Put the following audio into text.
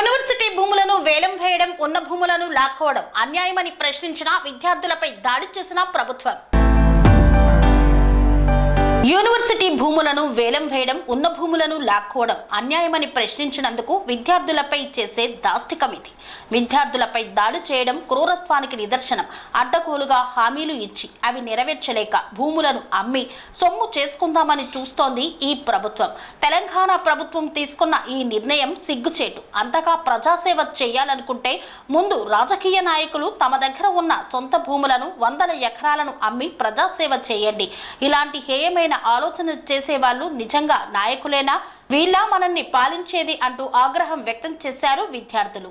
University భూములను వేలం వేయడం ఉన్న భూములను లాక్కోవడం అన్యాయమని ప్రశ్నించిన విద్యార్థులపై దాడి చేసిన ప్రభుత్వం. యూనివర్సిటీ భూములను వేలం వేయడం ఉన్న భూములను లాక్కోవడం అన్యాయమని ప్రశ్నించినందుకు విద్యార్థులపై చేసే దాష్టికం ఇది విద్యార్థులపై దాడి చేయడం క్రూరత్వానికి నిదర్శనం అడ్డగోలుగా హామీలు ఇచ్చి అవి నెరవేర్చలేక భూములను అమ్మి సొమ్ము చేసుకుందామని చూస్తోంది ఈ ప్రభుత్వం. తెలంగాణ ప్రభుత్వం తీసుకున్న ఈ నిర్ణయం సిగ్గుచేటు. అంతగా ప్రజాసేవ చేయాలనుకుంటే ముందు రాజకీయ నాయకులు తమ దగ్గర ఉన్న సొంత భూములను వందల ఎకరాలను అమ్మి ప్రజాసేవ చేయండి. ఇలాంటి హేయమైన ఆలోచన చేసే వాళ్ళు నిజంగా నాయకులేనా? వీళ్ళ మనల్ని పాలించేది అంటూ ఆగ్రహం వ్యక్తం చేశారు విద్యార్థులు.